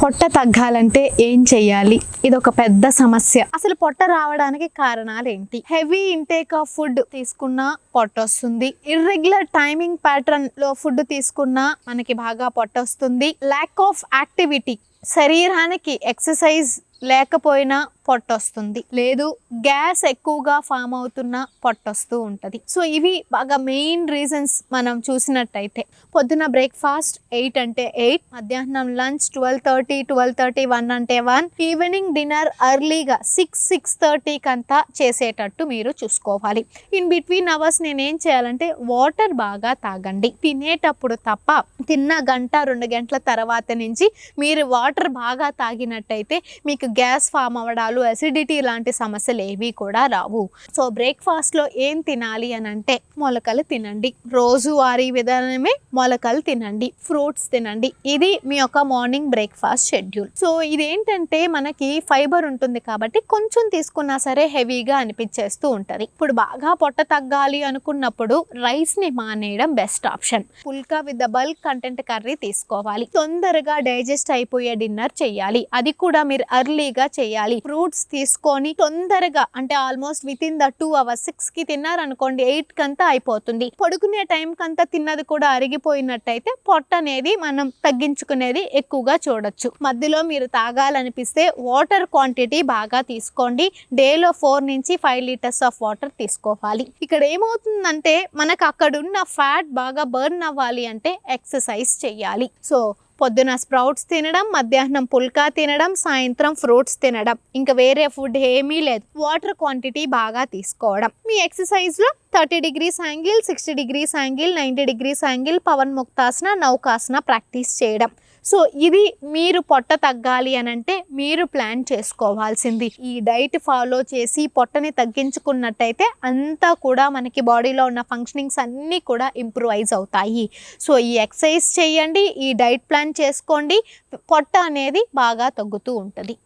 పొట్ట తగ్గాలంటే ఏం చెయ్యాలి? ఇది ఒక పెద్ద సమస్య. అసలు పొట్ట రావడానికి కారణాలు ఏంటి హెవీ ఇంటేక్ ఆఫ్ ఫుడ్ తీసుకున్నా పొట్ట వస్తుంది ఇర్రెగ్యులర్ టైమింగ్ ప్యాటర్న్లో ఫుడ్ తీసుకున్నా మనకి బాగా పొట్ట వస్తుంది ల్యాక్ ఆఫ్ యాక్టివిటీ శరీరానికి ఎక్సర్సైజ్ లేకపోయినా పొట్టొస్తుంది. లేదు గ్యాస్ ఎక్కువగా ఫామ్ అవుతున్న పొట్టొస్తూ ఉంటుంది. సో ఇవి బాగా మెయిన్ రీజన్స్ మనం చూసినట్టయితే. పొద్దున బ్రేక్ఫాస్ట్ ఎయిట్ అంటే ఎయిట్ మధ్యాహ్నం lunch twelve thirty twelve thirty one అంటే వన్ ఈవినింగ్ డిన్నర్ అర్లీగా సిక్స్ సిక్స్ థర్టీకి అంతా చేసేటట్టు మీరు చూసుకోవాలి. ఇన్ బిట్వీన్ అవర్స్ నేనేం చేయాలంటే వాటర్ బాగా తాగండి. తినేటప్పుడు తప్ప తిన్న గంట రెండు గంటల తర్వాత నుంచి మీరు వాటర్ బాగా తాగినట్టయితే మీకు గ్యాస్ ఫామ్ అవ్వడాలు అసిడిటీ లాంటి సమస్యలు ఏవి కూడా రావు. సో బ్రేక్ఫాస్ట్లో ఏం తినాలి అని అంటే మొలకలు తినండి. రోజువారీ విధానమే మొలకలు తినండి. ఫ్రూట్స్ తినండి. ఇది మీ యొక్క మార్నింగ్ బ్రేక్ఫాస్ట్ షెడ్యూల్ సో ఇదేంటంటే మనకి ఫైబర్ ఉంటుంది కాబట్టి కొంచెం తీసుకున్నా సరే హెవీగా అనిపించేస్తూ ఉంటుంది. ఇప్పుడు బాగా పొట్ట తగ్గాలి అనుకున్నప్పుడు రైస్ని మానేయడం best option phulka with the bulk content curry తీసుకోవాలి. తొందరగా డైజెస్ట్ అయిపోయే డిన్నర్ చేయాలి అది కూడా మీరు అర్లీగా చేయాలి ఫ్రూట్స్ తీసుకొని తొందరగా అంటే almost within the two hours సిక్స్కి తిన్నారనుకోండి ఎయిట్ కంతా అయిపోతుంది. పడుకునే టైం కంతా తిన్నది కూడా అరిగిపోయినట్టయితే పొట్ట అనేది మనం తగ్గించుకునేది ఎక్కువగా చూడొచ్చు. మధ్యలో మీరు తాగాలనిపిస్తే వాటర్ క్వాంటిటీ బాగా తీసుకోండి. డేలో ఫోర్ నుంచి ఫైవ్ లీటర్స్ ఆఫ్ వాటర్ తీసుకోవాలి. ఇక్కడ ఏమవుతుందంటే మనకు అక్కడున్న ఫ్యాట్ బాగా బర్న్ అవ్వాలి అంటే ఎక్సర్సైజ్ చేయాలి సో పొద్దున స్ప్రౌట్స్ తినడం మధ్యాహ్నం పుల్కా తినడం సాయంత్రం ఫ్రూట్స్ తినడం. ఇంకా వేరే ఫుడ్ ఏమీ లేదు. వాటర్ క్వాంటిటీ బాగా తీసుకోవడం. మీ ఎక్సర్సైజ్లో thirty degrees angle sixty degrees angle ninety degrees angle Pavanmuktasana Naukasana practice చేయడం. సో ఇది మీరు పొట్ట తగ్గాలి అని అంటే మీరు ప్లాన్ చేసుకోవాల్సింది. ఈ డైట్ ఫాలో చేసి పొట్టని తగ్గించుకున్నట్టయితే అంతా కూడా మనకి బాడీలో ఉన్న ఫంక్షనింగ్స్ అన్నీ కూడా ఇంప్రూవైజ్ అవుతాయి. సో ఈ ఎక్సర్సైజ్ చేయండి ఈ డైట్ ప్లాన్ చేసుకోండి పొట్ట అనేది బాగా తగ్గుతూ ఉంటుంది.